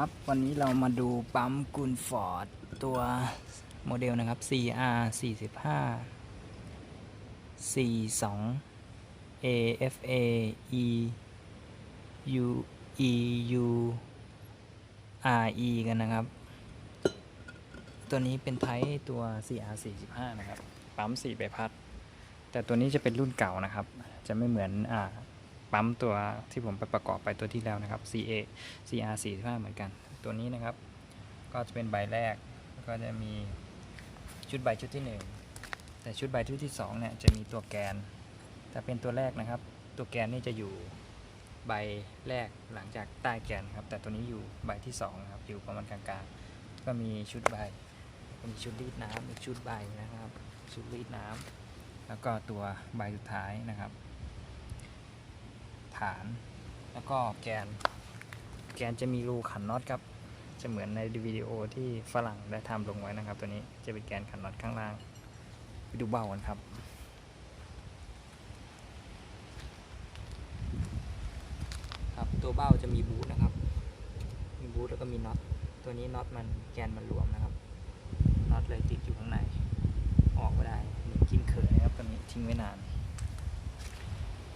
ครับ วันนี้เรามาดูปั๊มกุนฟอร์ดตัวโมเดลนะครับ CR 45 42 AFA E U E U R E กันนะครับ ตัวนี้เป็นไทป์ตัว CR 45นะครับ ปั๊ม4ใบพัด แต่ตัวนี้จะเป็นรุ่นเก่านะครับ จะไม่เหมือนอ่า ปั๊มตัวที่ผมไปประกอบไปตัวที่แล้วนะครับ CA CR 45เหมือนกัน ตัวนี้นะครับ ก็จะเป็นใบแรก ก็จะมีชุดใบชุดที่ 1 แต่ชุดใบชุดที่2เนี่ยจะมีตัวแกน แต่เป็นตัวแรกนะครับ ตัวแกนนี่จะอยู่ใบแรกหลังจากใต้แกนครับ แต่ตัวนี้อยู่ใบที่2นะครับอยู่ประมาณกลางๆ ก็มีชุดใบมีชุดรีดน้ำอีกชุดใบนะครับ ชุดรีดน้ำแล้วก็ตัวใบสุดท้ายนะครับ ฐาน แล้วก็แกน แกนจะมีรูขันน็อตครับ จะเหมือนในวิดีโอที่ฝรั่งได้ทำลงไว้นะครับ ตัวนี้จะเป็นแกนขันน็อตข้างล่าง ไปดูเบ้ากันครับครับตัวเบ้าจะมีบูทนะครับ มีบูทแล้วก็มีน็อต ตัวนี้น็อตมันแกนมันหลวมนะครับ น็อตเลยติดอยู่ข้างใน ออกไม่ได้เหมือนกินเขยนะครับตัวนี้ทิ้งไว้นาน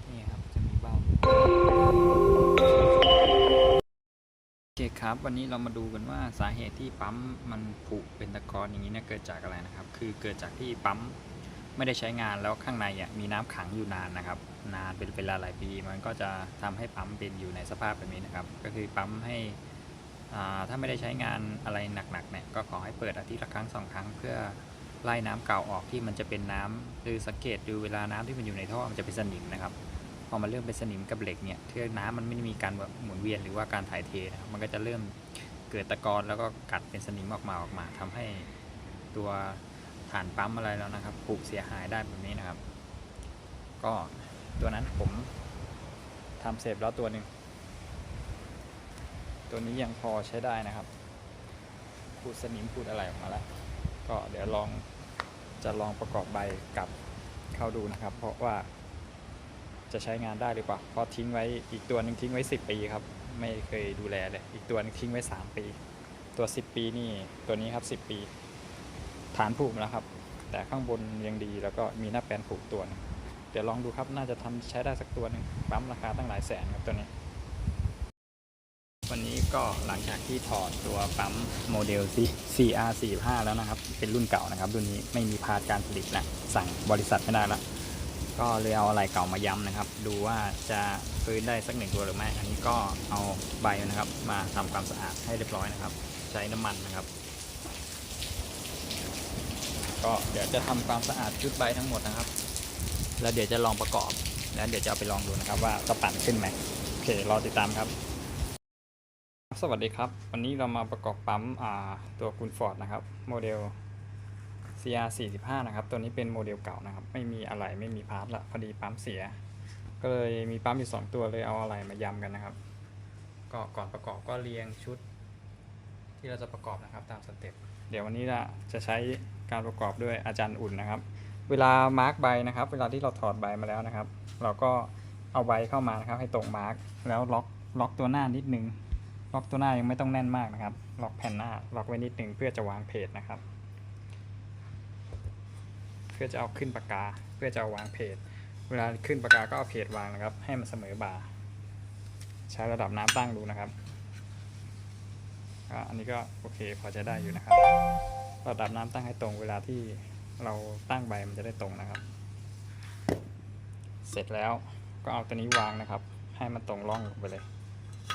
นี่ครับจ เบ้าโอเคครับ วันนี้เรามาดูกันว่าสาเหตุที่ปั๊มมันผุเป็นตะกอนอย่างนี้เนี่ยเกิดจากอะไรนะครับ คือเกิดจากที่ปั๊มไม่ได้ใช้งานแล้วข้างในอะมีน้ำขังอยู่นานนะครับ นานเป็นเวลาหลายปี มันก็จะทำให้ปั๊มเป็นอยู่ในสภาพแบบนี้นะครับ ก็คือปั๊มให้ถ้าไม่ได้ใช้งานอะไรหนักๆเนี่ยก็ขอให้เปิดอาทิตย์ละครั้งสองครั้งเพื่อไล่น้ำเก่าออกที่มันจะเป็นน้ำคือสังเกตดูเวลาน้ำที่มันอยู่ในท่อมันจะเป็นสนิมนะครับ พอมันเริ่มเป็นสนิมกับเหล็กเนี่ยที่น้ำมันไม่ได้มีการแบบหมุนเวียนหรือว่าการถ่ายเทนะครับมันก็จะเริ่มเกิดตะกอนแล้วก็กัดเป็นสนิมออกมาออกมาทำให้ตัวฐานปั๊มอะไรแล้วนะครับผุเสียหายได้แบบนี้นะครับ ก็ตัวนั้นผมทำเสร็จแล้วตัวหนึ่งตัวนี้ยังพอใช้ได้นะครับขูดสนิมขูดอะไรออกมาแล้ว ก็เดี๋ยวลองจะลองประกอบใบกลับเข้าดูนะครับ เพราะว่า จะใช้งานได้หรือเปล่าเพราะทิ้งไว้อีกตัวหนึ่งทิ้งไว้ 10 ปีครับ ไม่เคยดูแลเลย อีกตัวหนึงทิ้งไว้ 3 ปี ตัว 10 ปีนี่ตัวนี้ครับ 10 ปี ฐานผูกแล้วครับ แต่ข้างบนยังดีแล้วก็มีหน้าแปลนผูกตัวนึงเดี๋ยวลองดูครับน่าจะทำใช้ได้สักตัวหนึ่งปั๊มราคาตั้งหลายแสนครับตัวนี้ วันนี้ก็หลังจากที่ถอดตัวปั๊มโมเดล CR45 แล้วนะครับ เป็นรุ่นเก่านะครับ รุ่นนี้ไม่มีพาร์ทการผลิตแล้วสั่งบริษัทไม่ได้แล้ว ก็เลยเอาอะไรเก่ามาย้ำนะครับ ดูว่าจะฟื้นได้สักหนึ่งตัวหรือไม่ อันนี้ก็เอาใบนะครับ มาทำความสะอาดให้เรียบร้อยนะครับ ใช้น้ำมันนะครับ ก็เดี๋ยวจะทำความสะอาดชุดใบทั้งหมดนะครับ แล้วเดี๋ยวจะลองประกอบ แล้วเดี๋ยวจะเอาไปลองดูนะครับ ว่าจะปั่นขึ้นไหมโอเครอติดตามครับ สวัสดีครับ วันนี้เรามาประกอบปั๊มตัวคุณฟอร์ดนะครับ โมเดล CR 45นะครับ ตัวนี้เป็นโมเดลเก่านะครับ ไม่มีอะไรไม่มีพาร์ทละพอดีปั๊มเสีย ก็เลยมีปั๊มอยู่ 2 ตัวเลยเอาอะไรมายำกันนะครับ ก็ก่อนประกอบก็เรียงชุด ที่เราจะประกอบนะครับตามสเต็ป เดี๋ยววันนี้จะจะใช้การประกอบด้วยอาจารย์อุ่นนะครับ เวลามาร์กใบนะครับ เวลาที่เราถอดใบมาแล้วนะครับ เราก็เอาใบเข้ามานะครับ ให้ตรงมาร์กแล้วล็อกล็อกตัวหน้านิดนึง ล็อกตัวหน้ายังไม่ต้องแน่นมากนะครับ ล็อกแผ่นหน้า ล็อกไว้นิดนึงเพื่อจะวางเพจนะครับ พื่อจะเอาขึ้นปากกา เพื่อจะเอาวางเพจเวลาขึ้นปากกาก็เอาเพจวางนะครับ ให้มันเสมอบ่า ใช้ระดับน้ำตั้งดูนะครับอันนี้ก็โอเคพอจะได้อยู่นะครับ ระดับน้ำตั้งให้ตรงเวลาที่เราตั้งใบมันจะได้ตรงนะครับ เสร็จแล้วก็เอาตัวนี้วางนะครับ ให้มันตรงร่องลงไปเลย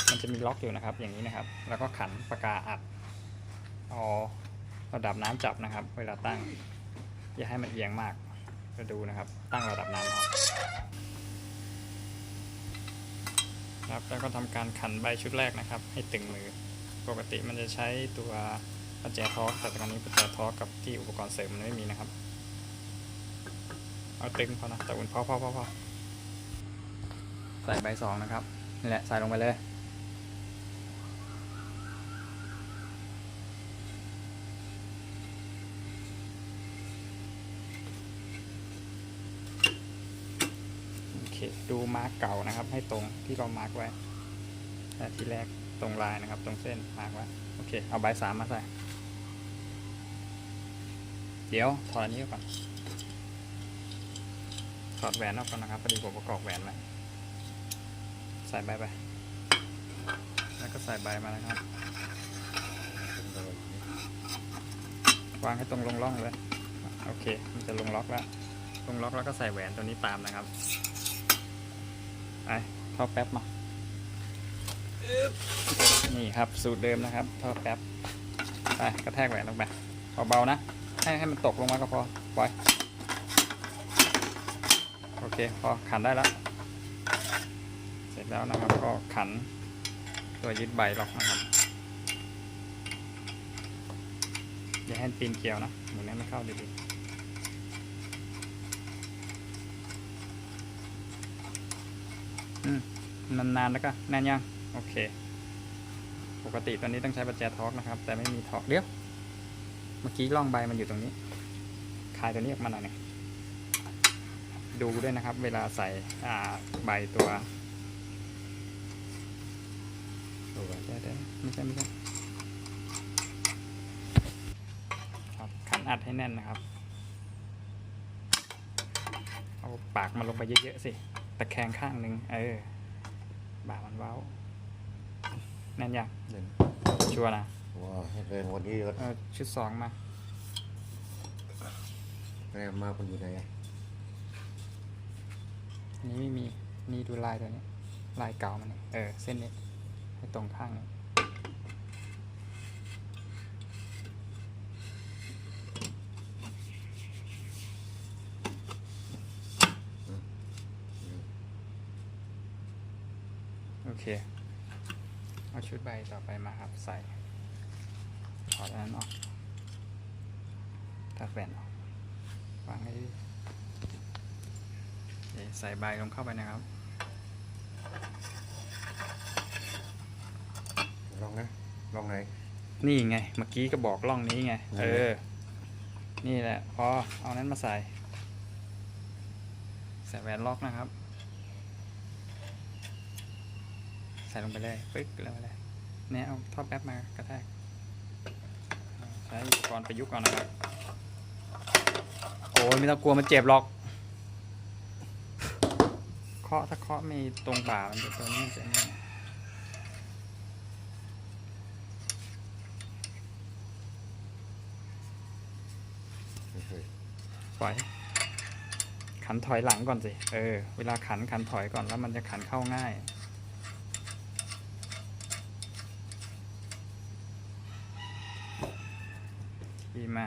มันจะมีล็อกอยู่นะครับ อย่างนี้นะครับ แล้วก็ขันปากกาอัดเอาระดับน้ำจับนะครับ เวลาตั้ง อย่าให้มันเอียงมากก็ดูนะครับ ตั้งระดับน้ำเอาครับแล้วก็ทำการขันใบชุดแรกนะครับ ให้ตึงมือ ปกติมันจะใช้ตัวประแจทอแต่ตอนนี้ประแจทอกกับที่อุปกรณ์เสริมมันไม่มีนะครับ เอาตึงพอนะแต่อุ่นพอพอพอพอใส่ใบสองนะครับนี่แหละใส่ลงไปเลย โอเค ดูมาร์กเก่านะครับ ให้ตรงที่เรามาร์กไว้แต่ทีแรกตรงลายนะครับ ตรงเส้นมาร์กไว้โอเค เอาใบสามมาใส่ เดี๋ยวถอดอันนี้กก่อนถอดแหวนออกก่อนนะครับพอดีผมประกอบแหวนไว้ใส่ใบไป แล้วก็ใส่ใบมานะครับวางให้ตรงลงร่องเลย โอเค มันจะลงล็อกแล้ว ลงล็อกแล้วก็ใส่แหวนตัวนี้ตามนะครับ ไปท่อแป๊บมานี่ครับสูตรเดิมนะครับท่อแป๊บไปกระแทกแหวนลงไปเบาๆนะ ให้ให้มันตกลงมาก็พอปล่อยโอเคพอขันได้แล้ว เสร็จแล้วนะครับก็ขันตัวยึดใบล็อกนะครับอย่าให้ปีนเกลียวนะหมุนให้มันเข้าดีๆอืม นานๆแล้วก็แน่นยังโอเค ปกติตอนนี้ต้องใช้ประแจทอกนะครับ แต่ไม่มีทอกเดี๋ยวเมื่อกี้ร่องใบมันอยู่ตรงนี้คลายตัวนี้ออกมาหน่อยนึงดูด้วยนะครับ เวลาใส่อ่าใบตัวตัวเดี๋ยวเดี๋ยวไม่ใช่ไม่ใช่ครับขันอัดให้แน่นนะครับ เอาปากมันลงไปเยอะๆสิะแคงข้างหนึ่งเออบากมันเว้าแน่นยังเล่นชัวร์นะว้าให้แรงวันนี้ก็เออชุดสองมาแรงมากมันอยู่ไหนอะอันนี้ไม่มีนี่ดูลายตัวนี้ ลายเก่ามันนี่เออ เส้นนี้ให้ตรงข้างนี้ โอเค เอาชุดใบต่อไปมาครับใส่ถอดอันนั้นออกตัดแว่นออกวางให้ดีโอเคใส่ใบลงเข้าไปนะครับ ลองนะ ลองไหน นี่ไง เมื่อกี้ก็บอกร่องนี้ไงนั่นเอแหละอนี่แหละ พอ เอานั้นมาใส่ ใส่แหวนล็อกนะครับ ใส่ลงไปเลยปึ๊กลงไปเลยเนี่ยเอาท่อแป๊บมากระแทกใช้อุปกรณ์ประยุกต์ก่อนนะครับโอ้ยไม่ต้องกลัวมันเจ็บหรอกเคาะถ้าเคาะไม่ตรงบ่ามันจะตัวนี้จะนี่ไม่เคยปล่อยขันถอยหลังก่อนสิ เออ เวลาขันขันถอยก่อนแล้วมันจะขันเข้าง่ายีมา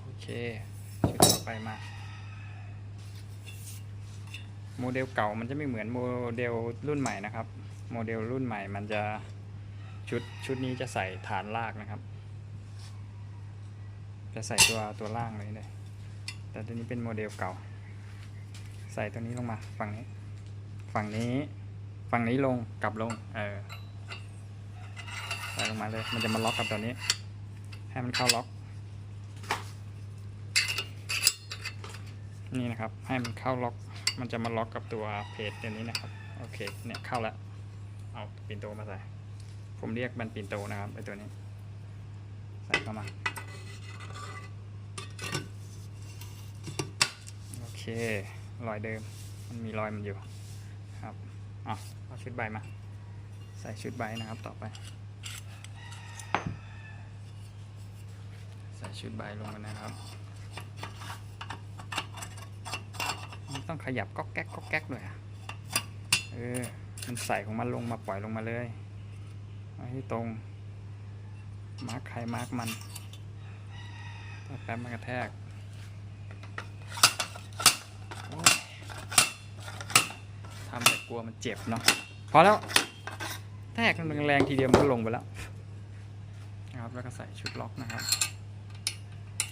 โอเค ชุดต่อไปมา โมเดลเก่ามันจะไม่เหมือนโมเดลรุ่นใหม่นะครับ โมเดลรุ่นใหม่มันจะชุดชุดนี้จะใส่ฐานลากนะครับ จะใส่ตัวตัวล่างเลยเลย แต่ตัวนี้เป็นโมเดลเก่า ใส่ตัวนี้ลงมาฝั่งนี้ ฝั่งนี้ ฝั่งนี้ลงกลับลง เออ ใส่ลงมาเลย มันจะมาล็อกกับตัวนี้ ให้มันเข้าล็อก นี่นะครับ ให้มันเข้าล็อก มันจะมาล็อกกับตัวเพจตัวนี้นะครับ โอเค เนี่ยเข้าแล้ว เอาปินโตมาใส่ ผมเรียกมันปินโตนะครับไอตัวนี้ ใส่เข้ามา โอ เครอยเดิม มันมีรอยมันอยู่ครับอะเอาชุดใบมา ใส่ชุดใบนะครับต่อไป ใส่ชุดใบลงไปนนะครับต้องขยับก๊อกแก๊กก๊อกแก๊กด้วยอะเออ มันใส่ของมันลงมาปล่อยลงมาเลยเอาให้ตรง มาร์คใครมาร์คมันแป๊บมันกระแทกโอ้ยทำแต่ก ลัวมันเจ็บเนาะพอแล้วแทกมันแรงๆทีเดียวมันก็ลงไปแล้วนะครับแล้วก็ใส่ชุดล็อกนะครับ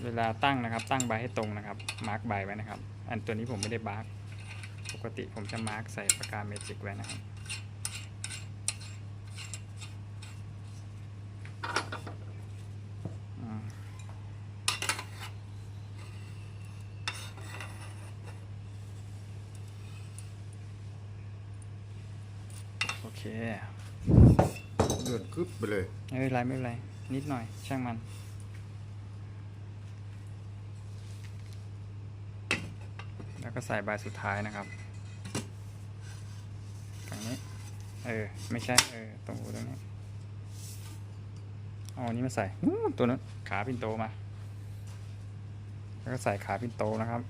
เวลาตั้งนะครับ ตั้งใบให้ตรงนะครับ มาร์กใบไว้นะครับ อันตัวนี้ผมไม่ได้บาร์กปกติผมจะมาร์กใส่ปากกาเมจิกไว้นะครับ น เคเลื่อนกึ๊บไปเลยไม่เป็นไรไม่เป็นไร นิดหน่อย ช่างมัน แล้วก็ใส่ใบสุดท้ายนะครับตรงนี้ เออ ไม่ใช่ เออ ตรงหูตรงนี้เอาอันนี้มาใส่อู้ตัวนั้นขาปินโตมา แล้วก็ใส่ขาปินโตนะครับ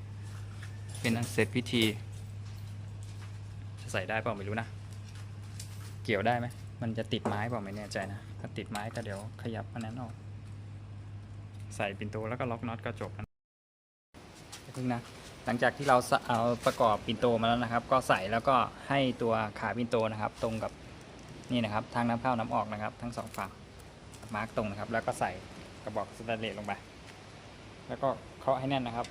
เป็นอันเสร็จพิธี จะใส่ได้เปล่าไม่รู้นะเกี่ยวได้ไหมมันจะติดไม้เปล่าไม่แน่ใจนะ ถ้าติดไม้ก็เดี๋ยวขยับอันนั้นออก ใส่ปินโตแล้วก็ล็อกน็อตก็จบนอย่าเพิ่งนะหลังจากที่เราเอาประกอบปินโตมาแล้วนะครับ ก็ใส่แล้วก็ให้ตัวขาปินโตนะครับ ตรงกับนี่นะครับ ทางน้ำเข้าน้ำออกนะครับ ทั้งสองฝั่งมาร์กตรงนะครับ แล้วก็ใส่กระบอกสแตนเลสลงไป แล้วก็เคาะให้แน่นนะครับ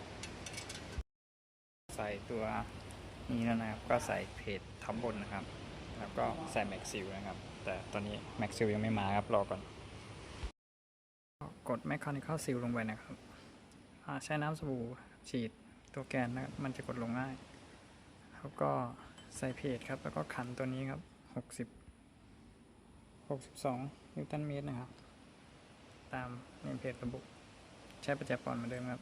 ใส่ตัวนี้แล้วนะครับ ก็ใส่เพจทับบนนะครับ แล้วก็ใส่แม็กซิลนะครับ แต่ตอนนี้แม็กซิลยังไม่มาครับ รอก่อน กดแมคคานิคอลซิลลงไปนะครับใช้น้ำสบู่ฉีดตัวแกนนะครับมันจะกดลงง่าย แล้วก็ใส่เพจครับ แล้วก็ขันตัวนี้ครับ 60 62 นิวตันเมตรนะครับ ตามในเพจระบุ ใช้ประแจปอนเหมือนเดิมครับ